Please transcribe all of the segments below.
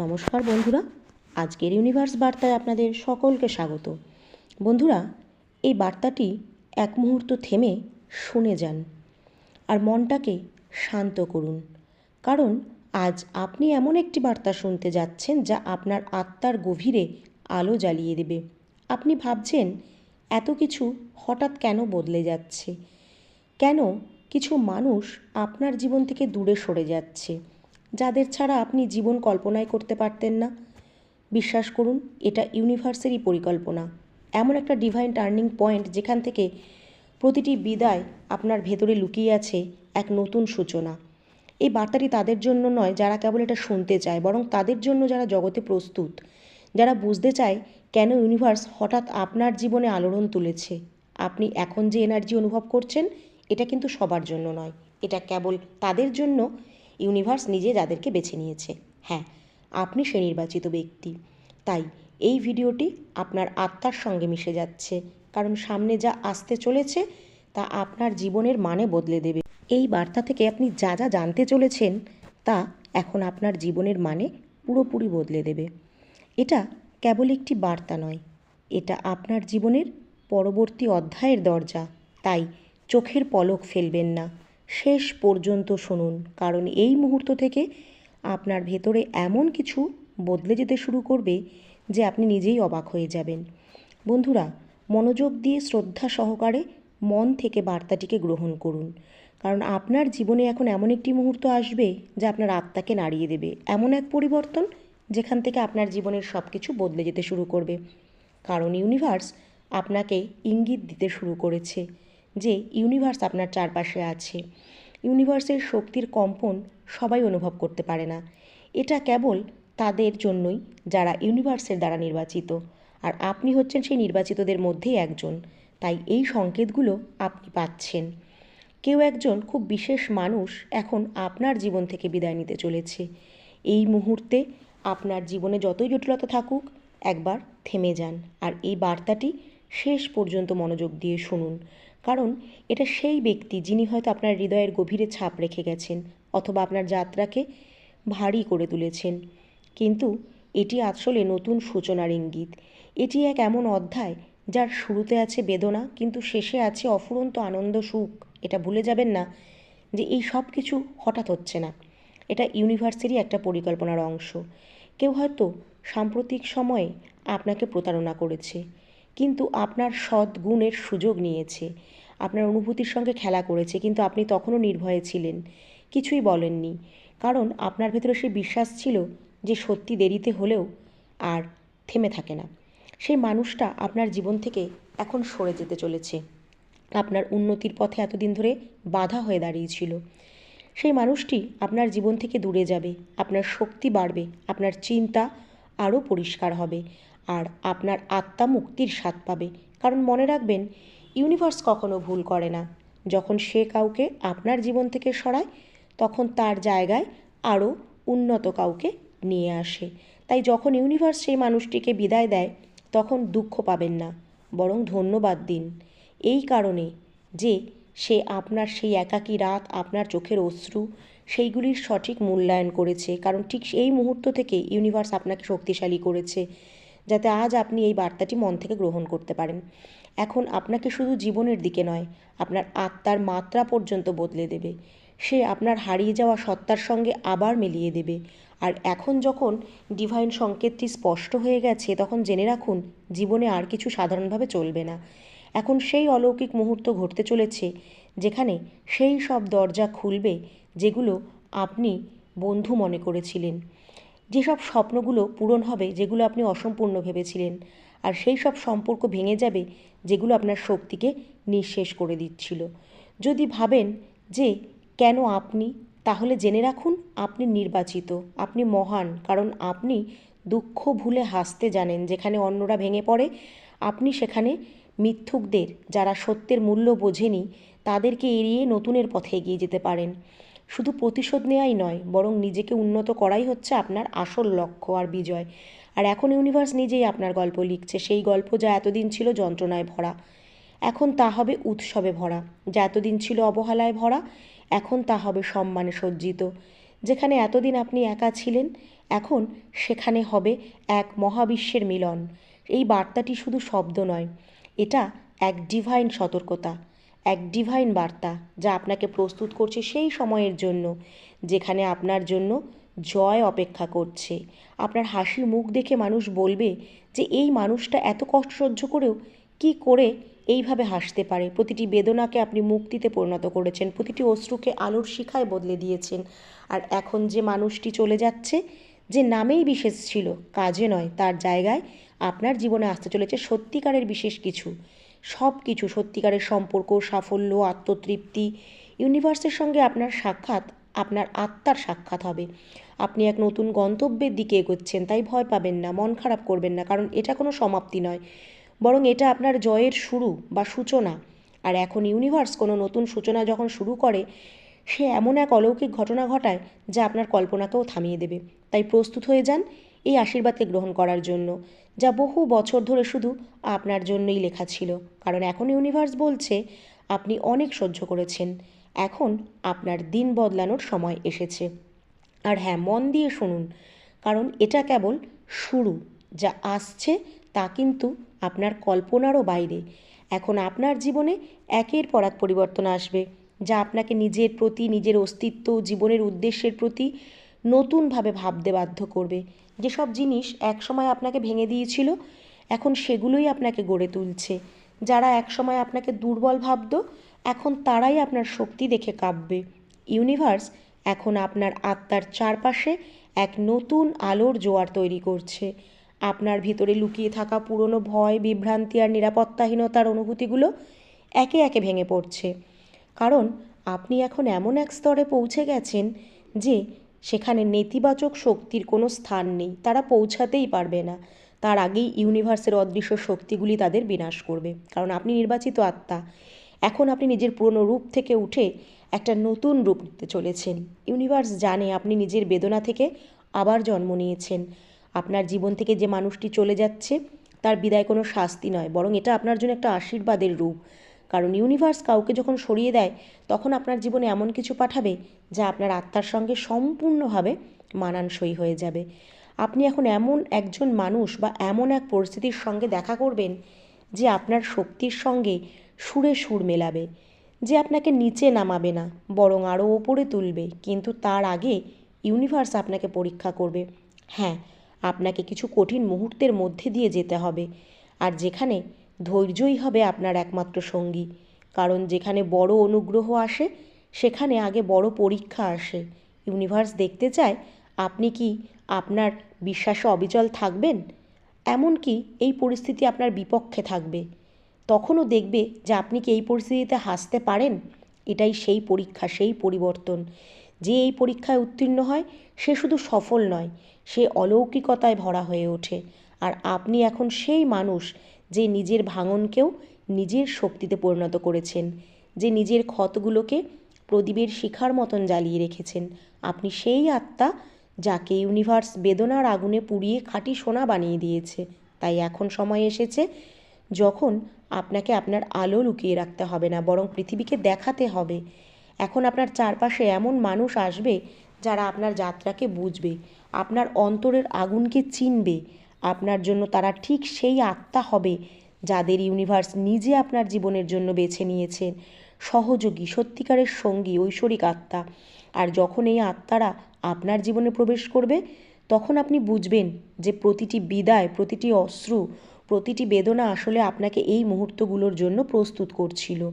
নমস্কার বন্ধুরা, আজকের ইউনিভার্স বার্তায় আপনাদের সকলকে স্বাগত। বন্ধুরা, এই বার্তাটি এক মুহূর্ত থেমে শুনে যান আর মনটাকে শান্ত করুন। কারণ আজ আপনি এমন একটি বার্তা শুনতে যাচ্ছেন যা আপনার আত্মার গভীরে আলো জ্বালিয়ে দেবে। আপনি ভাবছেন, এত কিছু হঠাৎ কেন বদলে যাচ্ছে? কেন কিছু মানুষ আপনার জীবন থেকে দূরে সরে যাচ্ছে? যাদের ছাড়া আপনি জীবন কল্পনাই করতে পারতেন না। বিশ্বাস করুন, এটা ইউনিভার্সেরই পরিকল্পনা। এমন একটা ডিভাইন টার্নিং পয়েন্ট যেখান থেকে প্রতিটি বিদায় আপনার ভেতরে লুকিয়ে আছে এক নতুন সূচনা। এই বার্তাটি তাদের জন্য নয়, যারা কেবল এটা শুনতে চায়, বরং তাদের জন্য যারা জগতে প্রস্তুত, যারা বুঝতে চায় কেন ইউনিভার্স হঠাৎ আপনার জীবনে আলোড়ন তুলেছে। আপনি এখন যে এনার্জি অনুভব করছেন, এটা কিন্তু সবার জন্য নয়। এটা কেবল তাদের জন্য ইউনিভার্স নিজে যাদেরকে বেছে নিয়েছে। হ্যাঁ আপনি সে নির্বাচিত ব্যক্তি। তাই এই ভিডিওটি আপনার আত্মার সঙ্গে মিশে যাচ্ছে। কারণ সামনে যা আসতে চলেছে, তা আপনার জীবনের মানে বদলে দেবে। এই বার্তা থেকে আপনি যা যা জানতে চলেছেন, তা এখন আপনার জীবনের মানে পুরোপুরি বদলে দেবে। এটা কেবল একটি বার্তা নয়, এটা আপনার জীবনের পরবর্তী অধ্যায়ের দরজা। তাই চোখের পলক ফেলবেন না। শেষ পর্যন্ত শুনুন, কারণ এই মুহূর্ত থেকে আপনার ভেতরে এমন কিছু বদলে যেতে শুরু করবে যে আপনি নিজেই অবাক হয়ে যাবেন। বন্ধুরা, মনোযোগ দিয়ে শ্রদ্ধা সহকারে মন থেকে বার্তাটিকে গ্রহণ করুন, কারণ আপনার জীবনে এখন এমন একটি মুহূর্ত আসবে যা আপনার আত্মাকে নাড়িয়ে দেবে। এমন এক পরিবর্তন যেখান থেকে আপনার জীবনের সব কিছু বদলে যেতে শুরু করবে, কারণ ইউনিভার্স আপনাকে ইঙ্গিত দিতে শুরু করেছে। যে ইউনিভার্স আপনার চারপাশে আছে। ইউনিভার্সের শক্তির কম্পন সবাই অনুভব করতে পারে না। এটা কেবল তাদের জন্যই যারা ইউনিভার্সের দ্বারা নির্বাচিত। আর আপনি হচ্ছেন সেই নির্বাচিতদের মধ্যেই একজন। তাই এই সংকেতগুলো আপনি পাচ্ছেন। কেউ একজন খুব বিশেষ মানুষ এখন আপনার জীবন থেকে বিদায় নিতে চলেছে। এই মুহূর্তে আপনার জীবনে যতই জটিলতা থাকুক, একবার থেমে যান। আর এই বার্তাটি শেষ পর্যন্ত মনোযোগ দিয়ে শুনুন। কারণ এটা সেই ব্যক্তি যিনি হয়তো আপনার হৃদয়ের গভীরে ছাপ রেখে গেছেন অথবা আপনার যাত্রাকে ভারী করে তুলেছেন। কিন্তু এটি আসলে নতুন সূচনার ইঙ্গিত। এটি এক এমন অধ্যায় যার শুরুতে আছে বেদনা, কিন্তু শেষে আছে অফুরন্ত আনন্দ, সুখ। এটা ভুলে যাবেন না যে এই সব কিছু হঠাৎ হচ্ছে না। এটা ইউনিভার্সেরই একটা পরিকল্পনার অংশ। কেউ হয়তো সাম্প্রতিক সময়ে আপনাকে প্রতারণা করেছে। কিন্তু আপনার সৎ গুণের সুযোগ নিয়েছে। আপনার অনুভূতির সঙ্গে খেলা করেছে, কিন্তু আপনি তখনও নির্ভয়ে ছিলেন। কিছুই বলেননি। কারণ আপনার ভেতরে সেই বিশ্বাস ছিল যে সত্যি দেরিতে হলেও আর থেমে থাকে না। সেই মানুষটা আপনার জীবন থেকে এখন সরে যেতে চলেছে। আপনার উন্নতির পথে এতদিন ধরে বাধা হয়ে দাঁড়িয়েছিল। সেই মানুষটি আপনার জীবন থেকে দূরে যাবে, আপনার শক্তি বাড়বে, আপনার চিন্তা আরও পরিষ্কার হবে। আর আপনার আত্মা মুক্তির স্বাদ পাবে। কারণ মনে রাখবেন ইউনিভার্স কখনো ভুল করে না। যখন সে কাউকে আপনার জীবন থেকে সরায়, তখন তার জায়গায় আরও উন্নত কাউকে নিয়ে আসে। তাই যখন ইউনিভার্স সেই মানুষটিকে বিদায় দেয়, তখন দুঃখ পাবেন না, বরং ধন্যবাদ দিন। এই কারণে যে সে আপনার সেই একাকী রাত আপনার চোখের অশ্রু, সেইগুলির সঠিক মূল্যায়ন করেছে। কারণ ঠিক এই মুহূর্ত থেকে ইউনিভার্স আপনাকে শক্তিশালী করেছে। যাতে আজ আপনি এই বার্তাটি মন থেকে গ্রহণ করতে পারেন। এখন আপনাকে শুধু জীবনের দিকে নয়, আপনার আত্মার মাত্রা পর্যন্ত বদলে দেবে। সে আপনার হারিয়ে যাওয়া সত্তার সঙ্গে আবার মিলিয়ে দেবে। আর এখন যখন ডিভাইন সংকেতটি স্পষ্ট হয়ে গেছে, তখন জেনে রাখুন, জীবনে আর কিছু সাধারণভাবে চলবে না। এখন সেই অলৌকিক মুহূর্ত ঘটতে চলেছে, যেখানে সেই সব দরজা খুলবে, যেগুলো আপনি বন্ধু মনে করেছিলেন। যেসব স্বপ্নগুলো পূরণ হবে, যেগুলো আপনি অসম্পূর্ণ ভেবেছিলেন, আর সেই সব সম্পর্ক ভেঙে যাবে, যেগুলো আপনার শক্তিকে নিঃশেষ করে দিচ্ছিল। যদি ভাবেন যে, কেন আপনি, তাহলে জেনে রাখুন, আপনি নির্বাচিত, আপনি মহান, কারণ আপনি দুঃখ ভুলে হাসতে জানেন, যেখানে অন্যরা ভেঙে পড়ে, আপনি সেখানে মিথ্যুকদের, যারা সত্যের মূল্য বোঝেনি, তাদেরকে এড়িয়ে নতুনের পথে এগিয়ে যেতে পারেন। শুধু প্রতিশোধ নেওয়াই নয়, বরং নিজেকে উন্নত করাই হচ্ছে আপনার আসল লক্ষ্য আর বিজয়। আর এখন ইউনিভার্স নিজেই আপনার গল্প লিখছে, সেই গল্প যা এতদিন ছিল যন্ত্রণায় ভরা। এখন তা হবে উৎসবে ভরা, যা এতদিন ছিল অবহেলায় ভরা, এখন তা হবে সম্মানে সজ্জিত। যেখানে এতদিন আপনি একা ছিলেন, এখন সেখানে হবে এক মহাবিশ্বের মিলন। এই বার্তাটি শুধু শব্দ নয়, এটা এক ডিভাইন সতর্কতা। এক ডিভাইন বার্তা যা আপনাকে প্রস্তুত করছে সেই সময়ের জন্য, যেখানে আপনার জন্য জয় অপেক্ষা করছে। আপনার হাসি মুখ দেখে মানুষ বলবে যে, এই মানুষটা এত কষ্ট সহ্য করেও কি করে এইভাবে হাসতে পারে? প্রতিটি বেদনাকে আপনি মুক্তিতে পরিণত করেছেন, প্রতিটি অশ্রুকে আলোর শিখায় বদলে দিয়েছেন। আর এখন যে মানুষটি চলে যাচ্ছে, যে নামেই বিশেষ ছিল, কাজে নয়, তার জায়গায় আপনার জীবনে আসতে চলেছে সত্যিকারের বিশেষ কিছু। সব কিছু, সত্যিকারের সম্পর্ক, সাফল্য, আত্মতৃপ্তি ইউনিভার্সের সঙ্গে আপনার সাক্ষাৎ, আপনার আত্মার সাক্ষাৎ হবে। আপনি এক নতুন গন্তব্যের দিকে এগোচ্ছেন, তাই ভয় পাবেন না, মন খারাপ করবেন না, কারণ এটা কোনো সমাপ্তি নয়। বরং এটা আপনার জয়ের শুরু বা সূচনা। আর এখন ইউনিভার্স কোনো নতুন সূচনা যখন শুরু করে, সে এমন এক অলৌকিক ঘটনা ঘটায় যা আপনার কল্পনাকেও থামিয়ে দেবে। তাই প্রস্তুত হয়ে যান এই আশীর্বাদকে গ্রহণ করার জন্য, যা বহু বছর ধরে শুধু আপনার জন্যই লেখা ছিল। কারণ এখন ইউনিভার্স বলছে, আপনি অনেক সহ্য করেছেন। এখন আপনার দিন বদলানোর সময় এসেছে। আর হ্যাঁ মন দিয়ে শুনুন। কারণ এটা কেবল শুরু। যা আসছে, তা কিন্তু আপনার কল্পনারও বাইরে। এখন আপনার জীবনে একের পর এক পরিবর্তন আসবে, যা আপনাকে নিজের প্রতি, নিজের অস্তিত্ব, জীবনের উদ্দেশ্যের প্রতি নতুনভাবে ভাবতে বাধ্য করবে। যেসব জিনিস একসময় আপনাকে ভেঙে দিয়েছিল, এখন সেগুলোই আপনাকে গড়ে তুলছে। যারা একসময় আপনাকে দুর্বল ভাবত, এখন তারাই আপনার শক্তি দেখে কাঁপবে। ইউনিভার্স এখন আপনার আত্মার চারপাশে এক নতুন আলোর জোয়ার তৈরি করছে। আপনার ভিতরে লুকিয়ে থাকা পুরনো ভয়, বিভ্রান্তি আর নিরাপত্তাহীনতার অনুভূতিগুলো একে একে ভেঙে পড়ছে। কারণ আপনি এখন এমন এক স্তরে পৌঁছে গেছেন যে সেখানে নেতিবাচক শক্তির কোনো স্থান নেই, তারা পৌঁছাতেই পারবে না। তার আগেই ইউনিভার্সের অদৃশ্য শক্তিগুলি তাদের বিনাশ করবে। কারণ আপনি নির্বাচিত আত্মা, এখন আপনি নিজের পুরনো রূপ থেকে উঠে একটা নতুন রূপ নিতে চলেছেন। ইউনিভার্স জানে আপনি নিজের বেদনা থেকে আবার জন্ম নিয়েছেন। আপনার জীবন থেকে যে মানুষটি চলে যাচ্ছে, তার বিদায় কোনো শাস্তি নয়, বরং এটা আপনার জন্য একটা আশীর্বাদের রূপ। কারণ ইউনিভার্স কাউকে যখন সরিয়ে দেয়, তখন আপনার জীবনে এমন কিছু পাঠাবে যা আপনার আত্মার সঙ্গে সম্পূর্ণভাবে মানানসই হয়ে যাবে। আপনি এখন এমন একজন মানুষ বা এমন এক পরিস্থিতির সঙ্গে দেখা করবেন যে আপনার শক্তির সঙ্গে সুরে সুর মেলাবে, যে আপনাকে নিচে নামাবে না, বরং আরও ওপরে তুলবে। কিন্তু তার আগে ইউনিভার্স আপনাকে পরীক্ষা করবে। হ্যাঁ আপনাকে কিছু কঠিন মুহূর্তের মধ্যে দিয়ে যেতে হবে। আর যেখানে ধৈর্যই হবে আপনার একমাত্র সঙ্গী। কারণ যেখানে বড় অনুগ্রহ আসে, সেখানে আগে বড় পরীক্ষা আসে। ইউনিভার্স দেখতে চায়, আপনি কি আপনার বিশ্বাসে অবিচল থাকবেন? এমনকি এই পরিস্থিতি আপনার বিপক্ষে থাকবে। তখনও দেখবে যে আপনি কি এই পরিস্থিতিতে হাসতে পারেন? এটাই সেই পরীক্ষা, সেই পরিবর্তন। যে এই পরীক্ষায় উত্তীর্ণ হয়, সে শুধু সফল নয়, সে অলৌকিকতায় ভরা হয়ে ওঠে। আর আপনি এখন সেই মানুষ যে নিজের ভাঙনকেও নিজের শক্তিতে পরিণত করেছেন, যে নিজের ক্ষতগুলোকে প্রদীপের শিখার মতন জ্বালিয়ে রেখেছেন। আপনি সেই আত্মা যাকে ইউনিভার্স বেদনার আগুনে পুড়িয়ে খাঁটি সোনা বানিয়ে দিয়েছে। তাই এখন সময় এসেছে যখন আপনাকে আপনার আলো লুকিয়ে রাখতে হবে না, বরং পৃথিবীকে দেখাতে হবে। এখন আপনার চারপাশে এমন মানুষ আসবে যারা আপনার যাত্রাকে বুঝবে, আপনার অন্তরের আগুনকে চিনবে আপনার জন্য তারা ঠিক সেই আত্মা হবে যাদের ইউনিভার্স নিজে আপনার জীবনের জন্য বেছে নিয়েছেন সহযোগী, সত্যিকারের সঙ্গী, ঐশ্বরিক আত্মা। আর যখন এই আত্মারা আপনার জীবনে প্রবেশ করবে, তখন আপনি বুঝবেন যে প্রতিটি বিদায়, প্রতিটি অশ্রু, প্রতিটি বেদনা আসলে আপনাকে এই মুহূর্তগুলোর জন্য প্রস্তুত করছিল।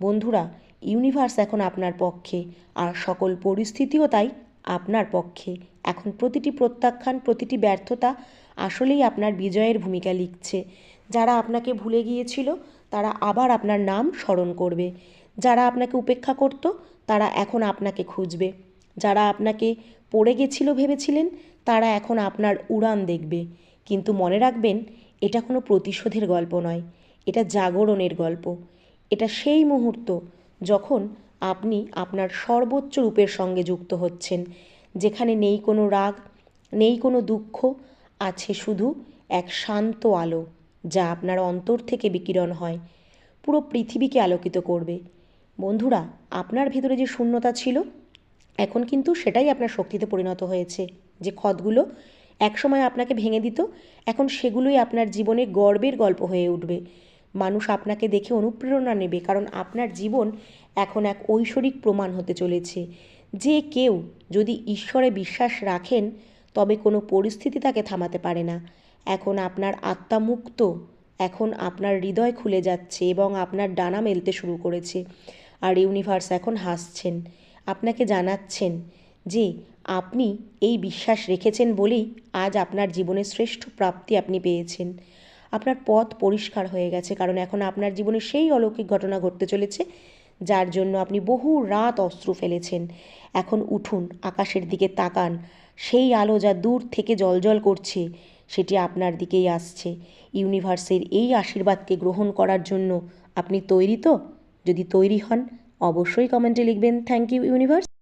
বন্ধুরা ইউনিভার্স এখন আপনার পক্ষে, আর সকল পরিস্থিতিও তাই। আপনার পক্ষে। এখন প্রতিটি প্রত্যাখ্যান, প্রতিটি ব্যর্থতা আসলেই আপনার বিজয়ের ভূমিকা লিখছে। যারা আপনাকে ভুলে গিয়েছিল, তারা আবার আপনার নাম স্মরণ করবে। যারা আপনাকে উপেক্ষা করত, তারা এখন আপনাকে খুঁজবে। যারা আপনাকে পড়ে গেছিল ভেবেছিলেন, তারা এখন আপনার উড়ান দেখবে। কিন্তু মনে রাখবেন, এটা কোনো প্রতিশোধের গল্প নয়। এটা জাগরণের গল্প। এটা সেই মুহূর্ত যখন আপনি আপনার সর্বোচ্চ রূপের সঙ্গে যুক্ত হচ্ছেন। যেখানে নেই কোনো রাগ, নেই কোনো দুঃখ, আছে শুধু এক শান্ত আলো, যা আপনার অন্তর থেকে বিকিরণ হয়, পুরো পৃথিবীকে আলোকিত করবে। বন্ধুরা, আপনার ভিতরে যে শূন্যতা ছিল, এখন কিন্তু সেটাই আপনার শক্তিতে পরিণত হয়েছে। যে ক্ষতগুলো একসময় আপনাকে ভেঙে দিত, এখন সেগুলোই আপনার জীবনে গর্বের গল্প হয়ে উঠবে। মানুষ আপনাকে দেখে অনুপ্রেরণা নেবে, কারণ আপনার জীবন এখন এক ঐশ্বরিক প্রমাণ হতে চলেছে। যে কেউ যদি ঈশ্বরে বিশ্বাস রাখেন, তবে কোনো পরিস্থিতি তাকে থামাতে পারে না। এখন আপনার আত্মামুক্ত এখন আপনার হৃদয় খুলে যাচ্ছে এবং আপনার ডানা মেলতে শুরু করেছে। আর ইউনিভার্স এখন হাসছেন, আপনাকে জানাচ্ছেন যে আপনি এই বিশ্বাস রেখেছেন বলেই আজ আপনার জীবনের শ্রেষ্ঠ প্রাপ্তি আপনি পেয়েছেন। আপনার পথ পরিষ্কার হয়ে গেছে। কারণ এখন আপনার জীবনে সেই অলৌকিক ঘটনা ঘটতে চলেছে, যার জন্য আপনি বহু রাত অস্ত্র ফেলেছেন। এখন উঠুন, আকাশের দিকে তাকান। সেই আলো যা দূর থেকে জলজল করছে, সেটি আপনার দিকেই আসছে। ইউনিভার্সের এই আশীর্বাদকে গ্রহণ করার জন্য আপনি তৈরি তো? যদি তৈরি হন, অবশ্যই কমেন্টে লিখবেন। Thank you, universe.